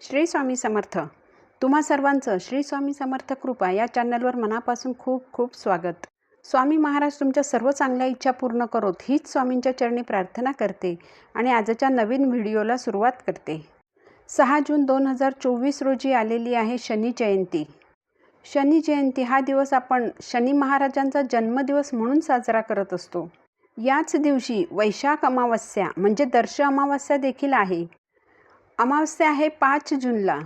श्री स्वामी समर्थ. तुम्हा सर्वांचं श्री स्वामी समर्थ कृपा या चॅनलवर मनापासून खूप खूप स्वागत. स्वामी महाराज तुमच्या सर्व चांगल्या इच्छा पूर्ण करोत हीच स्वामींच्या चरणी प्रार्थना करते आणि आजच्या नवीन व्हिडिओला सुरुवात करते. सहा जून दोन हजार चोवीस रोजी आलेली आहे शनी जयंती. शनी जयंती हा दिवस आपण शनी महाराजांचा जन्मदिवस म्हणून साजरा करत असतो. याच दिवशी वैशाख अमावस्या म्हणजे दर्श अमावस्या देखील आहे. अमावस्या आहे पाच जूनला.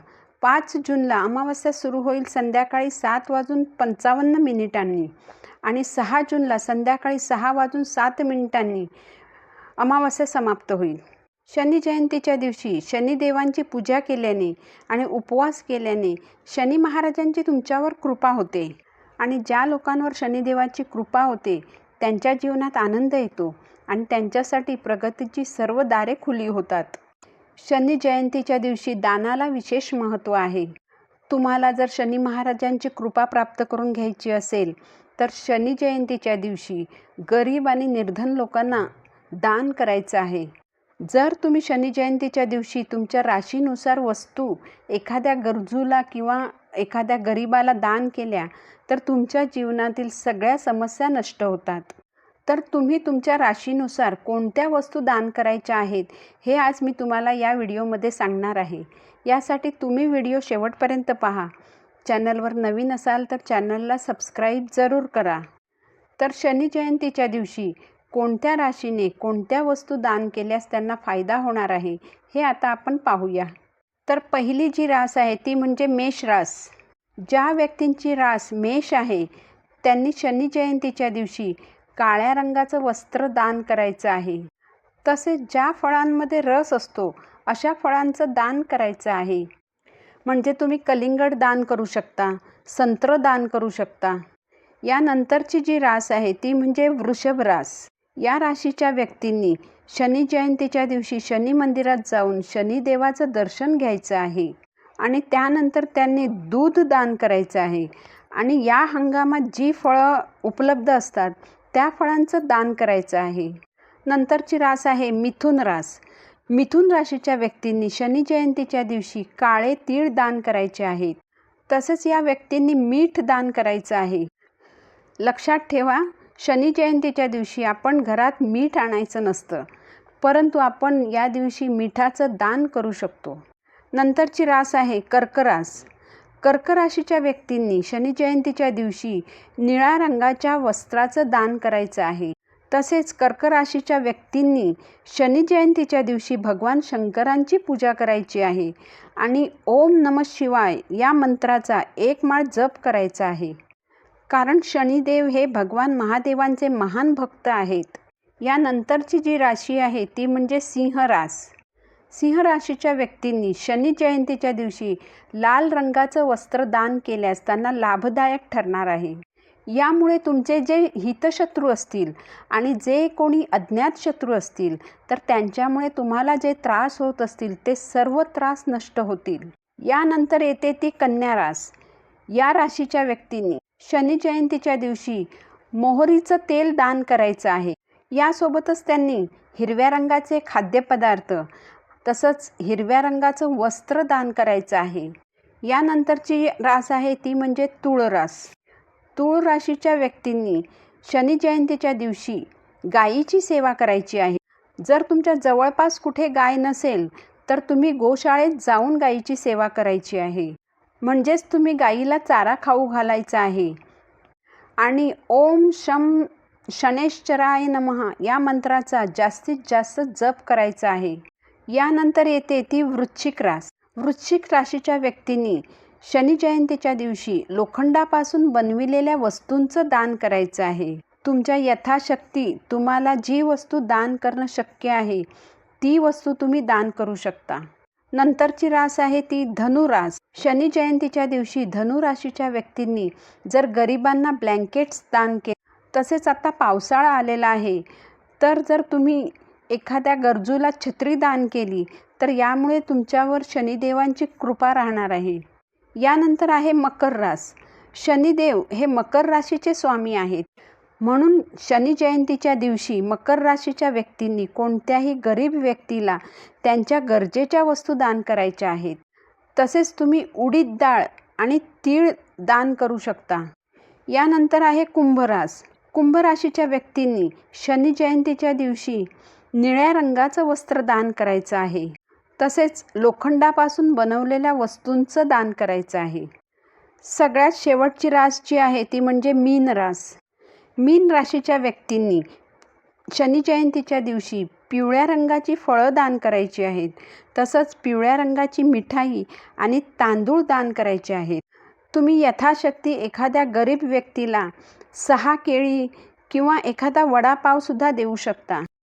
पाच जूनला अमावस्या सुरू होईल संध्याकाळी सात वाजून पंचावन्न मिनिटांनी आणि सहा जूनला संध्याकाळी सहा वाजून सात मिनिटांनी अमावस्या समाप्त होईल. शनी जयंतीच्या दिवशी शनिदेवांची पूजा केल्याने आणि उपवास केल्याने शनी महाराजांची तुमच्यावर कृपा होते आणि ज्या लोकांवर शनिदेवाची कृपा होते त्यांच्या जीवनात आनंद येतो आणि त्यांच्यासाठी प्रगतीची सर्व दारे खुली होतात. शनी जयंतीच्या दिवशी दानाला विशेष महत्त्व आहे. तुम्हाला जर शनी महाराजांची कृपा प्राप्त करून घ्यायची असेल तर शनी जयंतीच्या दिवशी गरीब आणि निर्धन लोकांना दान करायचं आहे. जर तुम्ही शनी जयंतीच्या दिवशी तुमच्या राशीनुसार वस्तू एखाद्या गरजूला किंवा एखाद्या गरिबाला दान केल्या तर तुमच्या जीवनातील सगळ्या समस्या नष्ट होतात. तर तुम्ही तुमच्या राशीनुसार कोणत्या वस्तू दान करायच्या आहेत हे आज मी तुम्हाला या व्हिडिओमध्ये सांगणार आहे. यासाठी तुम्ही व्हिडिओ शेवटपर्यंत पहा. चॅनलवर नवीन असाल तर चॅनलला सबस्क्राईब जरूर करा. तर शनी जयंतीच्या दिवशी कोणत्या राशीने कोणत्या वस्तू दान केल्यास त्यांना फायदा होणार आहे हे आता आपण पाहूया. तर पहिली जी रास आहे ती म्हणजे मेष रास. ज्या व्यक्तींची रास मेष आहे त्यांनी शनी जयंतीच्या दिवशी काळ्या रंगाचं वस्त्र दान करायचं आहे. तसेच ज्या फळांमध्ये रस असतो अशा फळांचं दान करायचं आहे. म्हणजे तुम्ही कलिंगड दान करू शकता संत्र दान करू शकता. यानंतरची जी रास आहे ती म्हणजे वृषभ रास. या राशीच्या व्यक्तींनी शनी जयंतीच्या दिवशी शनी मंदिरात जाऊन शनिदेवाचं दर्शन घ्यायचं आहे. आणि त्यानंतर त्यांनी दूध दान करायचं आहे. आणि या हंगामात जी फळं उपलब्ध असतात त्या फळांचं दान करायचं आहे. नंतरची रास आहे मिथुन रास. मिथुन राशीच्या व्यक्तींनी शनी जयंतीच्या दिवशी काळे तीळ दान करायचे आहेत तसेच या व्यक्तींनी मीठ दान करायचं आहे. लक्षात ठेवा शनी जयंतीच्या दिवशी आपण घरात मीठ आणायचं नसतं परंतु आपण या दिवशी मिठाचं दान करू शकतो. नंतरची रास आहे कर्करास. कर्क राशीच्या व्यक्तींनी शनी जयंतीच्या दिवशी निळ्या रंगाच्या वस्त्राचं दान करायचं आहे. तसेच कर्क राशीच्या व्यक्तींनी शनी जयंतीच्या दिवशी भगवान शंकरांची पूजा करायची आहे आणि ओम नम शिवाय या मंत्राचा एक माळ जप करायचा आहे. कारण शनिदेव हे भगवान महादेवांचे महान भक्त आहेत. यानंतरची जी राशी आहे ती म्हणजे सिंह रास. सिंह राशीच्या व्यक्तींनी शनी जयंतीच्या दिवशी लाल रंगाचं वस्त्र दान केल्यास त्यांना लाभदायक ठरणार आहे. यामुळे तुमचे जे हितशत्रू असतील आणि जे कोणी अज्ञात शत्रू असतील तर त्यांच्यामुळे तुम्हाला जे त्रास होत असतील ते सर्व त्रास नष्ट होतील. यानंतर येते ती कन्या रास. या राशीच्या व्यक्तींनी शनी जयंतीच्या दिवशी मोहरीचं तेल दान करायचं आहे. यासोबतच त्यांनी हिरव्या रंगाचे खाद्यपदार्थ तसंच हिरव्या रंगाचं वस्त्र दान करायचं आहे. यानंतरची रास आहे ती म्हणजे तूळ रास. तूळ राशीच्या व्यक्तींनी शनी जयंतीच्या दिवशी गायीची सेवा करायची आहे. जर तुमच्या जवळपास कुठे गाय नसेल तर तुम्ही गोशाळेत जाऊन गायीची सेवा करायची आहे. म्हणजेच तुम्ही गाईला चारा खाऊ घालायचा आहे. आणि ओम शम शनेश्चराय नमः या मंत्राचा जास्तीत जास्त जप करायचा आहे. यानंतर येते ती वृश्चिक रास. वृश्चिक राशीच्या व्यक्तींनी शनी जयंतीच्या दिवशी लोखंडापासून बनविलेल्या वस्तूंचं दान करायचं आहे. तुमच्या यथाशक्ती तुम्हाला जी वस्तू दान करणं शक्य आहे ती वस्तू तुम्ही दान करू शकता. नंतरची रास आहे ती धनुरास शनी जयंतीच्या दिवशी धनुराशीच्या व्यक्तींनी जर गरिबांना ब्लँकेट्स दान केले तसेच आता पावसाळा आलेला आहे तर जर तुम्ही एखाद्या गरजूला छत्री दान केली तर यामुळे तुमच्यावर शनिदेवांची कृपा राहणार आहे. यानंतर आहे मकर रास. शनिदेव हे मकर राशीचे स्वामी आहेत. म्हणून शनी जयंतीच्या दिवशी मकर राशीच्या व्यक्तींनी कोणत्याही गरीब व्यक्तीला त्यांच्या गरजेच्या वस्तू दान करायच्या आहेत. तसेच तुम्ही उडीद डाळ आणि तीळ दान करू शकता. यानंतर आहे कुंभरास. कुंभ राशीच्या व्यक्तींनी शनी जयंतीच्या दिवशी निळ्या रंगाचं वस्त्र दान करायचं आहे. तसेच लोखंडापासून बनवलेल्या वस्तूंचं दान करायचं आहे. सगळ्यात शेवटची रास जी आहे ती म्हणजे मीन रास. मीन राशीच्या व्यक्तींनी शनी जयंतीच्या दिवशी पिवळ्या रंगाची फळं दान करायची आहेत. तसंच पिवळ्या रंगाची मिठाई आणि तांदूळ दान करायचे आहेत. तुम्ही यथाशक्ती एखाद्या गरीब व्यक्तीला सहा केळी किंवा एखादा वडापावसुद्धा देऊ शकता.